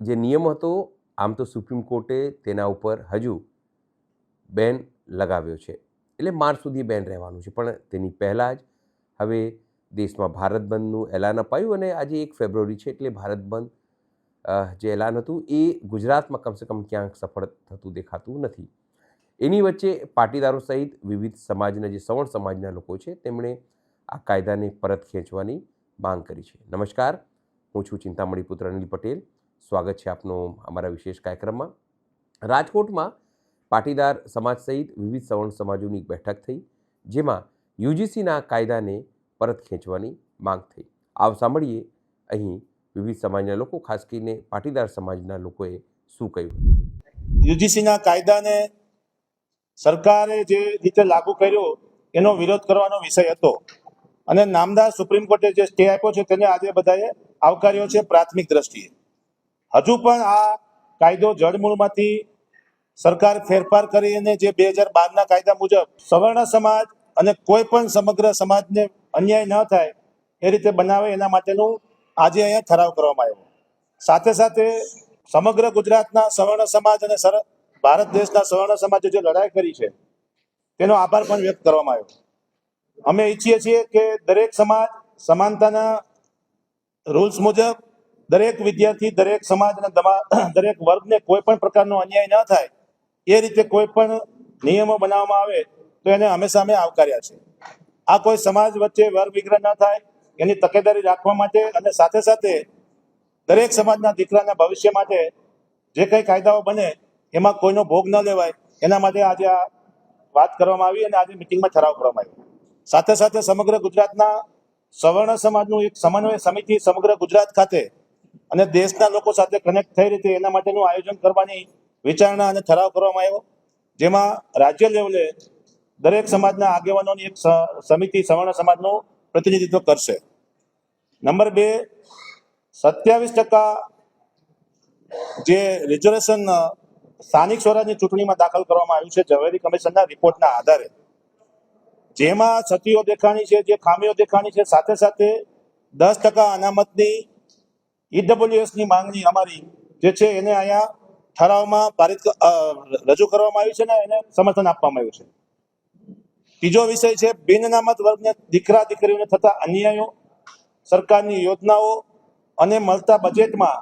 જે નિયમ હતો, આમ તો સુપ્રીમ કોર્ટે તેના ઉપર હજુ બેન લગાવ્યો છે. એટલે માર્ચ સુધી બેન રહેવાનું છે. પણ તેની પહેલાં જ હવે દેશમાં ભારત બંધનું એલાન અપાયું અને આજે એક ફેબ્રુઆરી છે એટલે ભારત બંધ જે એલાન હતું એ ગુજરાતમાં કમસે કમ ક્યાંક સફળ થતું દેખાતું નથી. એની વચ્ચે પાટીદારો સહિત વિવિધ સમાજના જે સવર્ણ સમાજના લોકો છે તેમણે આ કાયદાને પરત ખેંચવાની માંગ કરી છે. નમસ્કાર, હું છું ચિંતામણી પુત્ર અનિલ પટેલ. સ્વાગત છે આપનું અમારા વિશેષ કાર્યક્રમમાં. રાજકોટમાં પાટીદાર સમાજ સહિત વિવિધ સવર્ણ સમાજોની બેઠક થઈ, જેમાં યુજીસીના કાયદાને પરત ખેંચવાની માંગ થઈ. આવ સાંભળીએ અહીં વિવિધ સમાજના લોકો, ખાસ કરીને પાટીદાર સમાજના લોકોએ શું કહ્યું યુજીસીના કાયદાને સરકારે જે રીતે લાગુ કર્યો, એનો વિરોધ કરવાનો વિષય હતો. અને નામદાર સુપ્રીમ કોર્ટે જે સ્ટે આપ્યો છે, તેને આજે બધાએ આવકાર્યો છે પ્રાથમિક દ્રષ્ટિએ. હજુ પણ આ કાયદો જળમૂળમાંથી સરકાર ફેરફાર કરીને જે બે હજાર બારના કાયદા મુજબ સવર્ણ સમાજ અને કોઈ પણ સમગ્ર સમાજને અન્યાય ન થાય એ રીતે બનાવે એના માટેનું આજે અહીંયા ઠરાવ કરવામાં આવ્યો. સાથે સાથે સમગ્ર ગુજરાતના સવર્ણ સમાજ અને સર- ભારત દેશના સવર્ણ સમાજે જે લડાઈ કરી છે, તેનો આભાર પણ વ્યક્ત કરવામાં આવ્યો. અમે ઈચ્છીએ છીએ કે દરેક સમાજ સમાનતાના રૂલ્સ મુજબ દરેક વિદ્યાર્થી, દરેક સમાજ અને દરેક વર્ગને કોઈ પણ પ્રકારનો અન્યાય ન થાય, એ રીતે કોઈ પણ નિયમો બનાવવામાં આવે, તો એને હંમેશા અમે આવકાર્યા છે. આ કોઈ સમાજ વચ્ચે વર્ગ વિગ્રહ ન થાય, એની તકેદારી રાખવા માટે અને સાથે સાથે દરેક સમાજના દીકરાના ભવિષ્ય માટે જે કંઈ કાયદાઓ બને, એમાં કોઈનો ભોગ ન લેવાય, એના માટે આજે આ વાત કરવામાં આવી અને આજે મિટિંગમાં ઠરાવ કરવામાં આવ્યો. સાથે સાથે સમગ્ર ગુજરાતના સવર્ણ સમાજનું એક સમન્વય સમિતિ સમગ્ર ગુજરાત ખાતે અને દેશના લોકો સાથે કનેક્ટ થઈ રીતે એના માટેનું આયોજન કરવાની વિચારણા અને ઠરાવ કરવામાં આવ્યો, જેમાં રાજ્ય લેવલે દરેક સમાજના આગેવાનોની એક સમિતિ, સવર્ણ સમાજનું પ્રતિનિધિત્વ કરશે. નંબર બે, સત્યાવીસ ટકા જે રિઝર્વેશન સ્થાનિક સ્વરાજની ચૂંટણીમાં દાખલ કરવામાં આવ્યું છે ઝવેરી કમિશનના રિપોર્ટના આધારે. જેમાં સતીઓ દેખાણી છે, જે ખામીઓ દેખાણી છે, સાથે સાથે દસ ટકા અનામતની ઈડબ્લ્યુએસની માંગણી અમારી જે છે એને અહીંયા ઠરાવમાં પારિત રજૂ કરવામાં આવ્યું છે ને એને સમર્થન આપવામાં આવ્યું છે. ત્રીજો વિષય છે બિન અનામત વર્ગને દીકરા દીકરીઓને થતા અન્યાયો, સરકારની યોજનાઓ અને મળતા બજેટમાં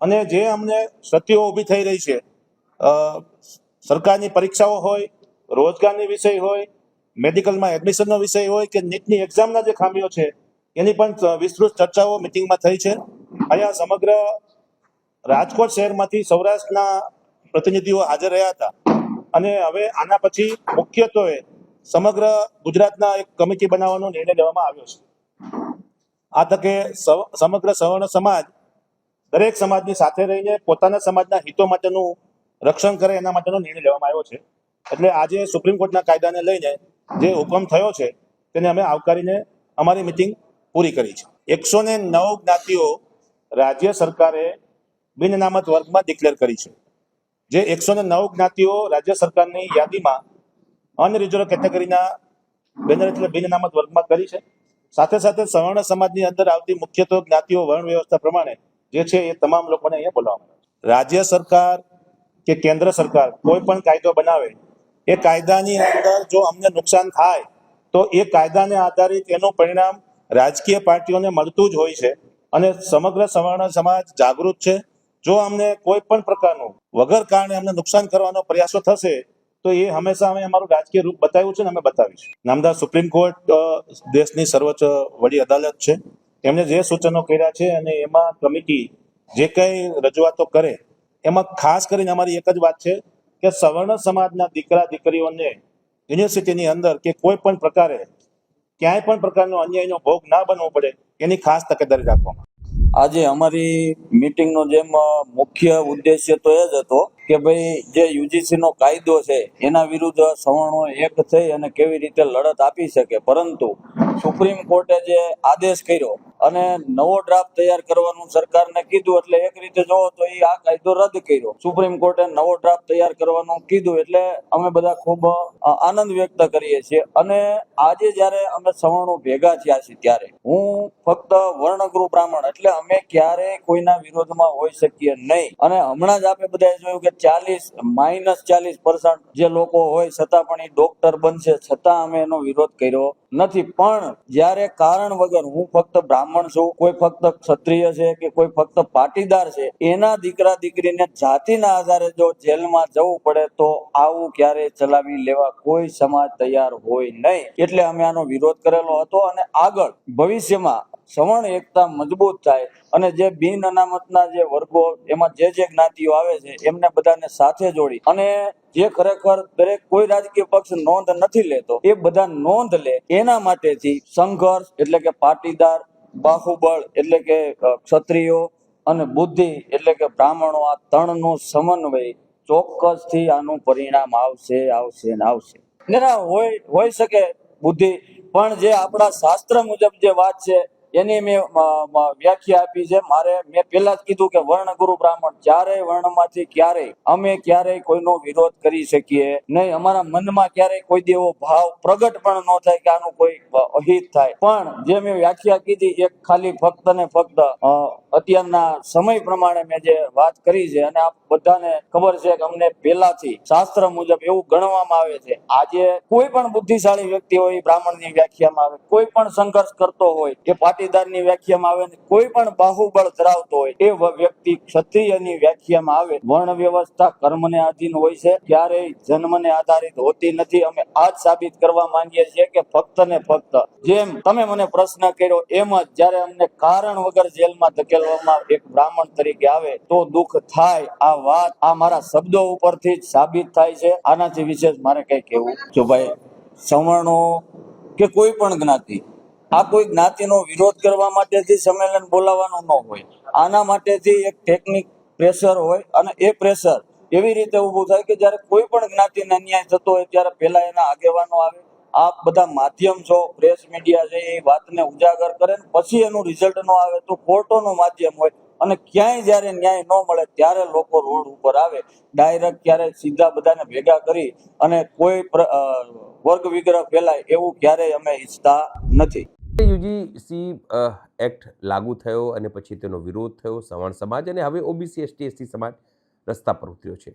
અને જે અમને ક્ષતિઓ ઊભી થઈ રહી છે સરકારની પરીક્ષાઓ હોય, રોજગારની વિષય હોય, મેડિકલમાં એડમિશનનો વિષય હોય કે નીટની એક્ઝામના જે ખામીઓ છે, એની પણ વિસ્તૃત ચર્ચાઓ મિટિંગમાં થઈ છે. અહીંયા સમગ્ર રાજકોટ શહેરમાંથી સૌરાષ્ટ્રના પ્રતિનિધિઓ હાજર રહ્યા હતા. અને હવે આના પછી મુખ્યત્વે સમગ્ર ગુજરાતના એક કમિટી બનાવવાનો નિર્ણય લેવામાં આવ્યો છે. આ તકે સમગ્ર સવર્ણ સમાજ દરેક સમાજની સાથે રહીને પોતાના સમાજના હિતો માટેનું રક્ષણ કરે એના માટેનો નિર્ણય લેવામાં આવ્યો છે. એટલે આજે સુપ્રીમ કોર્ટના કાયદાને લઈને જે હુકમ થયો છે, તેને અમે આવકારીને અમારી મિટિંગ પૂરી કરી છે. એકસો નવ જ્ઞાતિઓ રાજ્ય સરકારે બિન અનામત વર્ગમાં ડિક્લેર કરી છે. જે એકસો ને નવ જ્ઞાતિઓ રાજ્ય સરકારની યાદીમાં અનરિઝર્વ કેટેગરીના બેનર એટલે બિન અનામત વર્ગમાં કરી છે. સાથે સાથે સવર્ણ સમાજની અંદર આવતી મુખ્યત્વે જ્ઞાતિઓ વર્ણ વ્યવસ્થા પ્રમાણે જે છે એ તમામ લોકોને અહીંયા બોલાવવામાં આવે. રાજ્ય સરકાર કે કેન્દ્ર સરકાર કોઈ પણ કાયદો બનાવે, એ કાયદાની અંદર જો અમને નુકસાન થાય, તો એ કાયદાને આધારિત એનું પરિણામ રાજકીય પાર્ટીઓને મળતું જ હોય છે. અને સમગ્ર સવર્ણ સમાજ જાગૃત છે. જો અમને કોઈ પણ પ્રકારનું વગર કારણે અમને નુકસાન કરવાનો પ્રયાસો થશે, તો એ હંમેશા અમે અમારું રાજકીય રૂપ બતાવ્યું છે ને અમે બતાવીશું. નામદાર સુપ્રીમ કોર્ટ દેશની સર્વોચ્ચ વડી અદાલત છે. એમને જે સૂચનો કર્યા છે અને એમાં કમિટી જે કંઈ રજૂઆતો કરે, એમાં ખાસ કરીને અમારી એક જ વાત છે કે સવર્ણ સમાજના દીકરા દીકરીઓને યુનિવર્સિટીની અંદર કે કોઈ પણ પ્રકારે ક્યાંય પણ પ્રકારનો અન્યાયનો ભોગ ના બનવો પડે, એની ખાસ તકેદારી રાખવામાં આજે અમારી મીટિંગનો જેમ મુખ્ય ઉદ્દેશ્ય તો એ જ હતો કે ભાઈ જે યુજીસી નો કાયદો છે, એના વિરુદ્ધ સવર્ણો એક થઈ અને કેવી રીતે લડત આપી શકે. પરંતુ સુપ્રીમ કોર્ટે જે આદેશ કર્યો અને નવો ડ્રાફ્ટ તૈયાર કરવાનું સરકારને કીધું, એટલે એક રીતે જોવો તો એ આ કાયદો રદ કર્યો. સુપ્રીમ કોર્ટે નવો ડ્રાફ્ટ તૈયાર કરવાનું કીધું, એટલે અમે બધા ખૂબ આનંદ વ્યક્ત કરીએ છીએ. અને આજે જ્યારે અમે સવર્ણો ભેગા થયા છીએ ત્યારે, હું ફક્ત વર્ણગૃહ બ્રાહ્મણ, એટલે અમે ક્યારેય કોઈના વિરોધમાં હોઈ શકીએ નહીં. અને હમણાં જ આપણે બધાએ જોયું કે ચાલીસ માઇનસ ચાલીસ જે લોકો હોય, છતાં પણ એ ડોક્ટર બનશે, છતાં અમે એનો વિરોધ કર્યો. નથી, પણ જ્યારે કારણ વગર હું ફક્ત બ્રાહ્મણ છું, કોઈ ફક્ત ક્ષત્રિય છે કે કોઈ ફક્ત પાટીદાર છે, એના દીકરા દીકરીને જાતિના આધારે જો જેલમાં જવું પડે તો આવું ક્યારેય ચલાવી લેવા કોઈ સમાજ તૈયાર હોય નહીં. એટલે અમે આનો વિરોધ કરેલો હતો અને આગળ ભવિષ્યમાં સવર્ણ એકતા મજબૂત થાય અને જે બિન અનામતના જે વર્ગો, એમાં જે જે જ્ઞાતિઓ આવે છે, એમને બધાને સાથે જોડી અને જે ખરેખર દરેક કોઈ રાજકીય પક્ષ નોંધ નથી લેતો, એ બધા નોંધ લે. એના માટેથી સંઘર્ષ એટલે કે પાટીદાર, બાહુબળ એટલે કે ક્ષત્રિયો અને બુદ્ધિ એટલે કે બ્રાહ્મણો આ ત્રણનો સમન્વય ચોક્કસથી આનું પરિણામ આવશે આવશે ને આવશે. ના હોય હોઈ શકે બુદ્ધિ, પણ જે આપણા શાસ્ત્ર મુજબ જે વાત છે એની મેં વ્યાખ્યા આપી છે. મારે, મેં પહેલા જ કીધું કે વર્ણ ગુરુ બ્રાહ્મણ ચારેય વર્ણમાંથી ક્યારેય, અમે ક્યારેય કોઈનો વિરોધ કરી શકીએ નહીં. અમારા મનમાં ક્યારેય કોઈ દેવો ભાવ પ્રગટ પણ ન થાય કે આનું કોઈ અહિત થાય. પણ જે મેં વ્યાખ્યા કીધી, એક ખાલી ફક્ત ને ફક્ત અત્યારના સમય પ્રમાણે મેં જે વાત કરી છે, અને આપ બધાને ખબર છે કે અમને પહેલાથી શાસ્ત્ર મુજબ એવું ગણવામાં આવે છે. આજે કોઈ પણ બુદ્ધિશાળી વ્યક્તિ હોય, બ્રાહ્મણની વ્યાખ્યામાં આવે, કોઈ પણ સંઘર્ષ કરતો હોય, એ પાટીદારની વ્યાખ્યામાં આવે કોઈ પણ બાહુબળ ધરાવતો હોય, એ વ્યક્તિ ક્ષત્રિયની વ્યાખ્યામાં આવે. વર્ણ વ્યવસ્થા કર્મને આધીન હોય છે, ક્યારેય જન્મને આધારિત હોતી નથી. અમે આજ સાબિત કરવા માંગીએ છીએ કે ફક્ત ને ફક્ત જેમ તમે મને પ્રશ્ન કર્યો એમ જ જ્યારે અમને કારણ વગર જેલમાં ધકેલવામાં એક બ્રાહ્મણ તરીકે આવે, તો દુઃખ થાય. આ વાત આ મારા શબ્દો ઉપરથી જ સાબિત થાય છે. આનાથી વિશેષ મારે કઈ કહેવું? જો ભાઈ, સવર્ણો કે કોઈ પણ જ્ઞાતિ આ કોઈ જ્ઞાતિનો વિરોધ કરવા માટેથી સંમેલન બોલાવવાનું ન હોય. આના માટેથી એક ટેકનિક પ્રેશર હોય અને એ પ્રેશર એવી રીતે ઊભું થાય કે જ્યારે કોઈ પણ જ્ઞાતિને અન્યાય થતો હોય ત્યારે પહેલા એના આગેવાનો આવે, આ બધા માધ્યમ છો પ્રેસ મીડિયા છે, એ વાતને ઉજાગર કરે ને પછી એનું રિઝલ્ટ ન આવે તો કોર્ટોનું માધ્યમ હોય અને ક્યાંય જ્યારે ન્યાય ન મળે ત્યારે લોકો રોડ ઉપર આવે. ડાયરેક્ટ ક્યારે સીધા બધાને ભેગા કરી અને કોઈ વર્ગ વિગ્રહ ફેલાય એવું ક્યારેય અમે ઈચ્છતા નથી. યુજીસી એક્ટ લાગુ થયો અને પછી તેનો વિરોધ થયો. સવર્ણ સમાજ અને હવે ઓબીસી, એસટી એસટી સમાજ રસ્તા પર ઉતર્યો છે.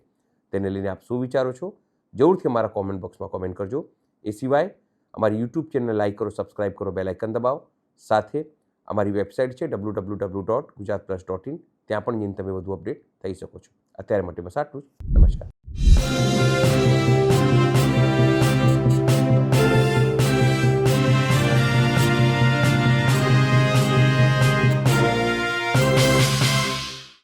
તેને લઈને આપ શું વિચારો છો? જરૂરથી અમારા કોમેન્ટ બોક્સમાં કોમેન્ટ કરજો. એ સિવાય અમારી યુટ્યુબ ચેનલ લાઇક કરો સબસ્ક્રાઇબ કરો બેલ આઇકન દબાવો. સાથે અમારી વેબસાઇટ છે W W W dot Gujarat plus dot in ત્યાં પણ જઈને તમે વધુ અપડેટ થઈ શકો છો. અત્યારે માટે બસ આટલું જ. નમસ્કાર.